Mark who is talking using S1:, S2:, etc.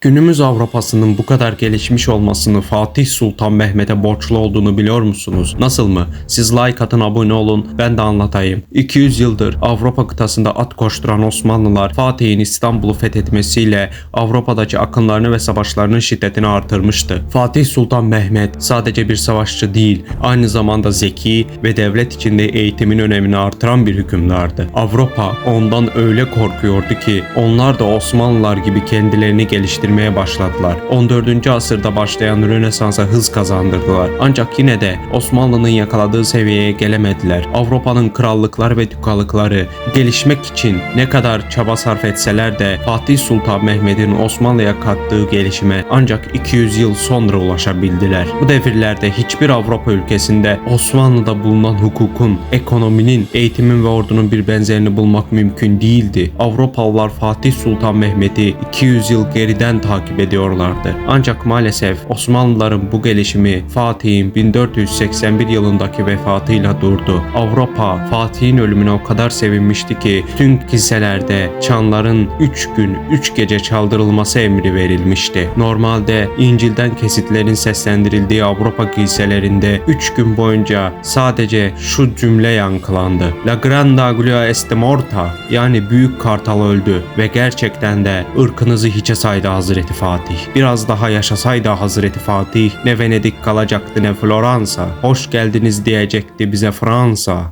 S1: Günümüz Avrupa'sının bu kadar gelişmiş olmasını Fatih Sultan Mehmet'e borçlu olduğunu biliyor musunuz? Nasıl mı? Siz like atın abone olun ben de anlatayım. 200 yıldır Avrupa kıtasında at koşturan Osmanlılar Fatih'in İstanbul'u fethetmesiyle Avrupa'daki akınlarını ve savaşlarının şiddetini artırmıştı. Fatih Sultan Mehmet sadece bir savaşçı değil, aynı zamanda zeki ve devlet içinde eğitimin önemini artıran bir hükümdardı. Avrupa ondan öyle korkuyordu ki onlar da Osmanlılar gibi kendilerini geliştirmeye başladılar. 14. asırda başlayan Rönesans'a hız kazandırdılar. Ancak yine de Osmanlı'nın yakaladığı seviyeye gelemediler. Avrupa'nın krallıkları ve dükalıkları gelişmek için ne kadar çaba sarf etseler de Fatih Sultan Mehmet'in Osmanlı'ya kattığı gelişime ancak 200 yıl sonra ulaşabildiler. Bu devirlerde hiçbir Avrupa ülkesinde Osmanlı'da bulunan hukukun, ekonominin, eğitimin ve ordunun bir benzerini bulmak mümkün değildi. Avrupalılar Fatih Sultan Mehmet'i 200 yıl geriden takip ediyorlardı. Ancak maalesef Osmanlıların bu gelişimi Fatih'in 1481 yılındaki vefatıyla durdu. Avrupa Fatih'in ölümüne o kadar sevinmişti ki tüm kiliselerde çanların 3 gün 3 gece çaldırılması emri verilmişti. Normalde İncil'den kesitlerin seslendirildiği Avrupa kiliselerinde 3 gün boyunca sadece şu cümle yankılandı. La grande Giulia est morta yani büyük kartal öldü ve gerçekten de ırkınızı hiçe saydı Hazreti Fatih. Biraz daha yaşasaydı Hazreti Fatih ne Venedik kalacaktı ne Floransa. Hoş geldiniz diyecekti bize Fransa.